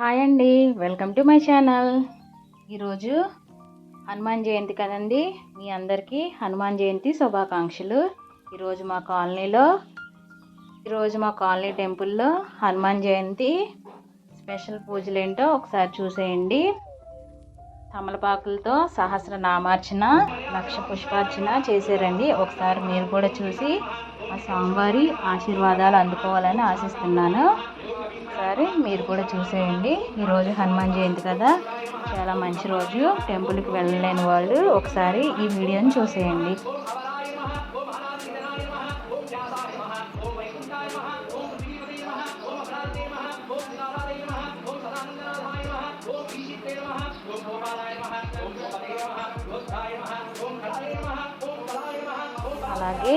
Hi అండి welcome to my channel. ఈరోజు హనుమాన్ జయంతి కదండి మీ అందరికీ హనుమాన్ జయంతి శుభాకాంక్షలు. ఈరోజు మా కాలనీలో ఈరోజు మా కాలనీ టెంపుల్లో హనుమాన్ జయంతి స్పెషల్ పూజలు ఏంటో ఒకసారి చూసేయండి. తమలపాకులతో సహస్ర నామార్చన లక్ష పుష్పార్చన చేశారండి. ఒకసారి మీరు కూడా చూసి ఆ స్వామివారి ఆశీర్వాదాలు అందుకోవాలని ఆశిస్తున్నాను. ఒకసారి మీరు కూడా చూసేయండి. ఈరోజు హనుమాన్ జయంతి కదా. చాలా మంచి రోజు. టెంపుల్కి వెళ్ళలేని వాళ్ళు ఒకసారి ఈ వీడియోని చూసేయండి. అలాగే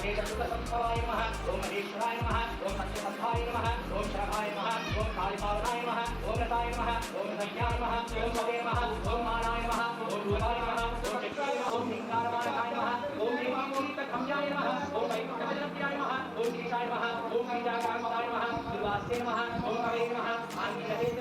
ओमरेशंभवाय नमः। ओम हरेश्वराय नमः। ओम सत्यसंधाय नमः। ओम शरभाय नमः। ओम कालिपावनाय नमः। ओम रताय नमः। ओम संज्ञाय नमः। ओम सवे नमः। ओम मानाय नमः। ओम भूलाय नमः। ओम चक्राय नमः। ओम हिंकारमानकाय नमः। ओम देवामोहितखम्याय नमः। ओम वैकुण्ठवजप्याय नमः। ओम शीशाय नमः। ओम बीजाकारमदाय नमः। दुर्वास्य नमः। ओम कवे नमः। आनन्दे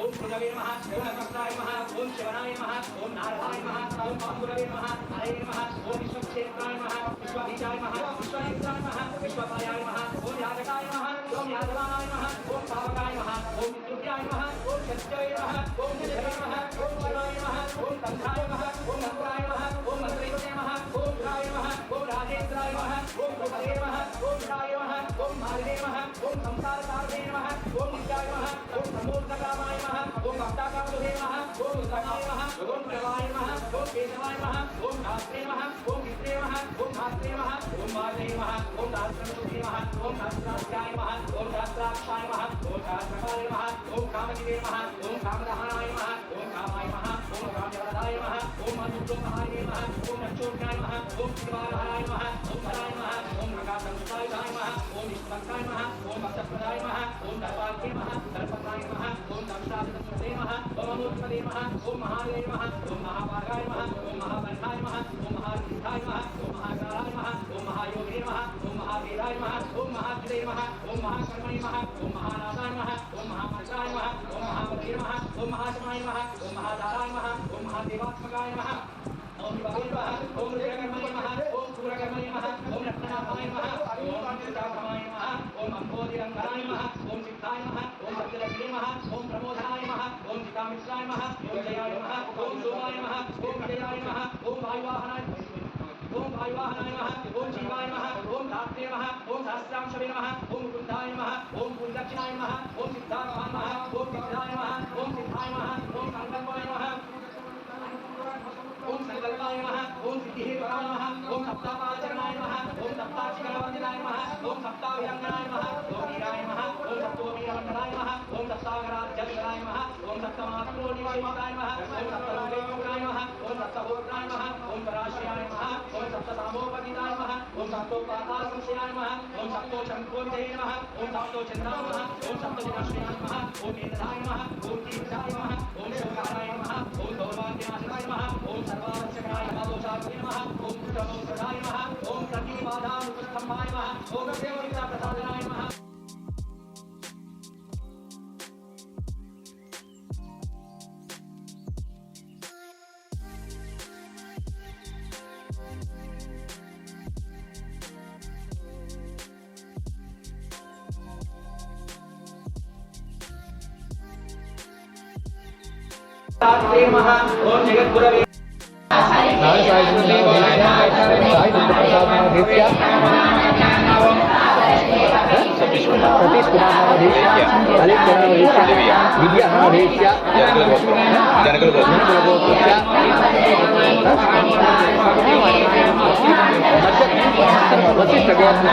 ओम गुरवे नमः ओम नमस्ताय नमः ओम शिवनाय नमः ओम नारायणाय नमः ओम ओम नमः हरे नमः ओम विश्वक्षेत्राय नमः विश्वाभिचाय नमः विश्वामित्राय नमः विश्वपायाय नमः ओम याजकाय नमः ओम याजकाय नमः ओम पावकाय नमः ओम दुर्गाय नमः ओम सत्याय नमः ओम निर्भय नमः ओम शिवाय नमः ओम तंत्राय नमः ओम मार्गे नमः ओम संसारकार्ये नमः ओम नित्याय नमः ओम समोर्धकामाय नमः ओम भक्ताकामदुहे नमः ओम उत्तमाय नमः ओम प्रभाय नमः ओम केशवाय नमः ओम शास्त्रे नमः ओम मित्रे नमः ओम शास्त्रे नमः ओम मार्गे नमः ओम शास्त्रमुखे नमः ओम शास्त्राध्याय नमः ओम शास्त्राक्षाय नमः ओम शास्त्रकाय नमः ओम कामदिवे नमः ओम कामदहनाय नमः ओम कामाय नमः ओम काम्यवदाय नमः ओम अनुग्रहाय नमः ओम अचोक्याय नमः ओम शिवाय नमः ఓం విష్ణువంకాయ నమ ఓం అక్షప్రదాయ నమ ఓం దర్పాఖ్య నమ దర్పకాయ నమ ఓం దంశాసనమూర్తే నమ ఓం అమూర్తదే నమ ఓం మహాదేవ నమ ఓం మహాభాగాయ నమ ఓం మహాబంధాయ నమ ఓం మహాసిద్ధాయ నమ ఓం మహాకారాయ నమ ఓం మహాయోగే నమ ఓం మహావేదాయ నమ ఓం మహాగ్రే నమ ఓం మహాకర్మణి నమ ఓం మహానాథాయ నమ ఓం మహాదేవాత్మకాయ నమ ఓం విభాయ నమ ఓం రుద్రకర్మ प्रमोदाय नमः ओम भद्रश्री नमः ओम प्रमोदाय नमः ओम चितामित्राय नमः ओम जयाय नमः ओम सोमाय नमः ओम जयाय नमः ओम वायुवाहनाय ओम वायुवाहनाय नमः ओम शिवाय नमः ओम धात्रे नमः ओम सहस्रांशवे नमः ओम कुंडाय नमः ओम कुंडक्षिणाय नमः ओम सिद्धार्थाय नमः ओम सिद्धाय नमः ओम सिद्धाय नमः ओम संकल्पाय नमः ओम संकल्पाय नमः ओम सिद्धिहे वराय नमः ओम सप्तापाचरणाय नमः ओम सप्ताचिकरवंदनाय नमः ओम सप्ताभिरंगनाय नमः ओम शंकराय नमः ओम सप्ताग्राज जगदाय नमः ओम सप्तमात्रोनिवायताय नमः ओम सप्तलोकाय नमः ओम सप्तभोत्राय नमः ओम पराशयाय नमः ओम सप्तसामोपदिताय नमः ओम सप्तोपादासंशयाय नमः ओम सप्तोचंकोदये नमः ओम सप्तोचन्द्राय नमः ओम सप्तदिनाशयाय नमः ओम इंद्राय नमः ओम तीर्थाय नमः ओम शोकाय नमः ओम दौर्भाग्यनाशाय नमः ओम सर्वारक्षकाय सतीश वशिष्ठ गोत्र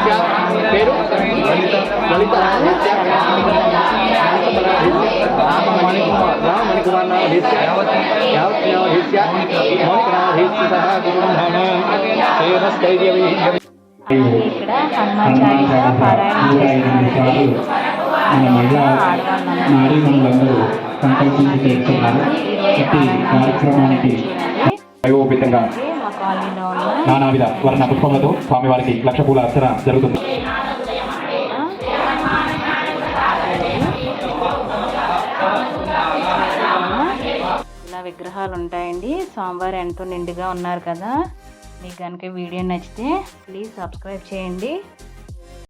ललिता ఇక్కడ హనుమాన్ చాలీసా పారాయణం చేస్తున్నారండి మన మహిళా నారీమణులందరూ సంకల్పించి చేస్తున్నారు ప్రతి కార్యక్రమానికి వైభవపేతంగా మా కాలనీలో ఉన్న నానావిధ వర్ణ పుష్పములతో స్వామివారికి లక్ష పూల అర్చన జరుగుతుంది. ఇలా విగ్రహాలు ఉంటాయండి స్వామివారు ఎంతో నిండుగా ఉన్నారు కదా. మీకు కనుక వీడియో నచ్చితే ప్లీజ్ సబ్స్క్రైబ్ చేయండి.